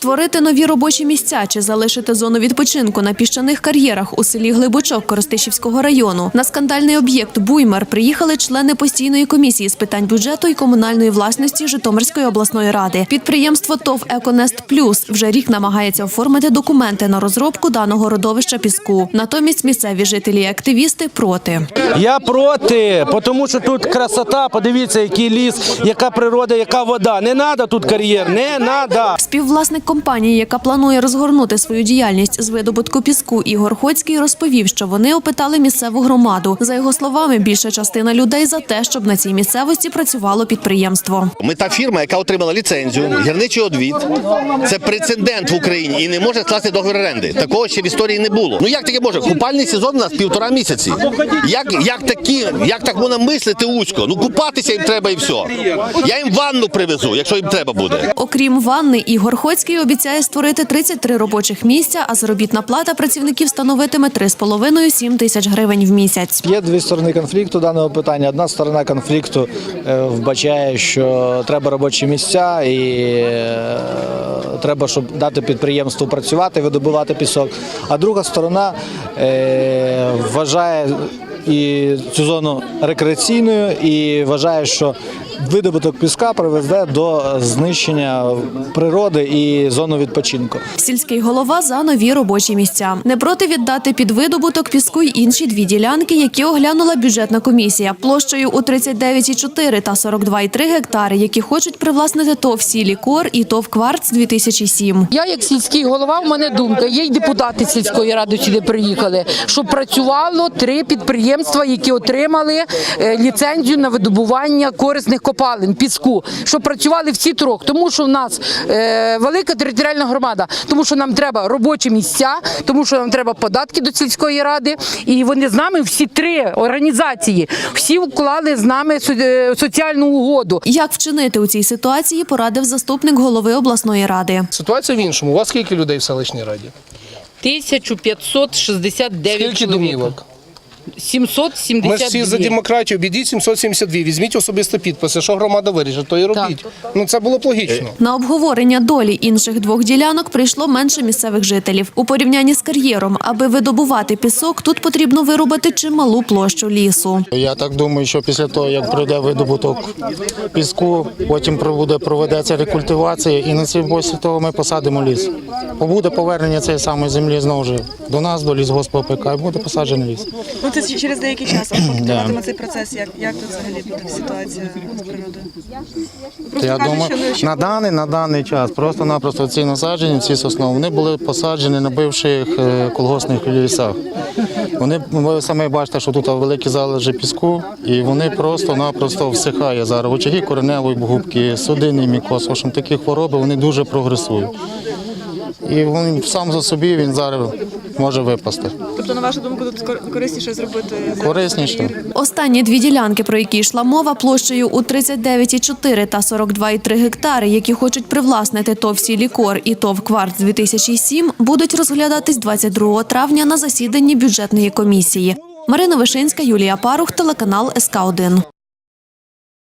Створити нові робочі місця чи залишити зону відпочинку на піщаних кар'єрах у селі Глибочок Коростишівського району. На скандальний об'єкт Буймар приїхали члени постійної комісії з питань бюджету і комунальної власності Житомирської обласної ради. Підприємство ТОВ Еконест Плюс вже рік намагається оформити документи на розробку даного родовища піску. Натомість місцеві жителі і активісти проти. Я проти, тому що тут красота. Подивіться, який ліс, яка природа, яка вода. Не треба тут кар'єр, не треба. Співвласник компанії, яка планує розгорнути свою діяльність з видобутку піску, Ігор Хоцький розповів, що вони опитали місцеву громаду. За його словами, більша частина людей за те, щоб на цій місцевості працювало підприємство. Ми та фірма, яка отримала ліцензію, гірничий одвід. Це прецедент в Україні і не може скласти договір оренди. Такого ще в історії не було. Ну як таке може? Купальний сезон у нас півтора місяці. Як, як, такі, як так можна мислити узько? Ну купатися їм треба і все. Я їм ванну привезу, якщо їм треба буде. Окрім ванни, Ігор Хоцький обіцяє створити 33 робочих місця, а заробітна плата працівників становитиме 3,5-7 тисяч гривень в місяць. Є дві сторони конфлікту даного питання. Одна сторона конфлікту е, вбачає, що треба робочі місця і е, треба, щоб дати підприємству працювати, видобувати пісок. А друга сторона е, вважає і цю зону рекреаційною і вважає, що видобуток піска приведе до знищення природи і зони відпочинку. Сільський голова за нові робочі місця. Не проти віддати під видобуток піску й інші дві ділянки, які оглянула бюджетна комісія площею у 39,4 та 42,3 гектари, які хочуть привласнити ТОВ «Сілі Кор» і ТОВ «Кварц» 2007. Я як сільський голова, в мене думка. Є й депутати сільської ради сюди приїхали, щоб працювало три підприємства, які отримали е, ліцензію на видобування корисних копалин, піску, щоб працювали всі трьох, тому що в нас е, велика територіальна громада, тому що нам треба робочі місця, тому що нам треба податки до сільської ради, і вони з нами всі три організації, всі вклали з нами е, соціальну угоду. Як вчинити у цій ситуації, порадив заступник голови обласної ради. Ситуація в іншому. У вас скільки людей в селищній раді? 1569 Скільки чоловік. домівок? 772. Ми ж всі за демократію, обійдіть 772. Візьміть особисто підписи. Що громада вирішить, то і робіть. Ну це було б логічно. На обговорення долі інших двох ділянок прийшло менше місцевих жителів. У порівнянні з кар'єром, аби видобувати пісок, тут потрібно вирубати чималу площу лісу. Я так думаю, що після того, як пройде видобуток піску, потім буде проведеться рекультивація, і на цій після того ми посадимо ліс. Бо буде повернення цієї самої землі знову ж до нас, до лісгоспу ПК, і буде посаджений ліс. Це через деякий час. А поки триватиме цей процес, як, як тут взагалі буде ситуація з природою? Я кажуть, думаю, що не- на даний на даний час просто-напросто ці насаджені, ці сосни, вони були посаджені на бивших е, колгоспних лісах. Вони ви самі бачите, що тут великі залежі піску, і вони просто-напросто всихає зараз. Очаги кореневої губки, судинний мікоз, в общем, такі хвороби вони дуже прогресують. І він сам за собі він зараз може випасти. Тобто, на вашу думку, тут кор- корисніше зробити Корисніше. Останні дві ділянки, про які йшла мова, площею у 39,4 та 42,3 гектари, які хочуть привласнити ТОВ «Сілікор» і ТОВ «Кварц» 2007, будуть розглядатись 22 травня на засіданні бюджетної комісії. Марина Вишинська, Юлія Парух, телеканал СК 1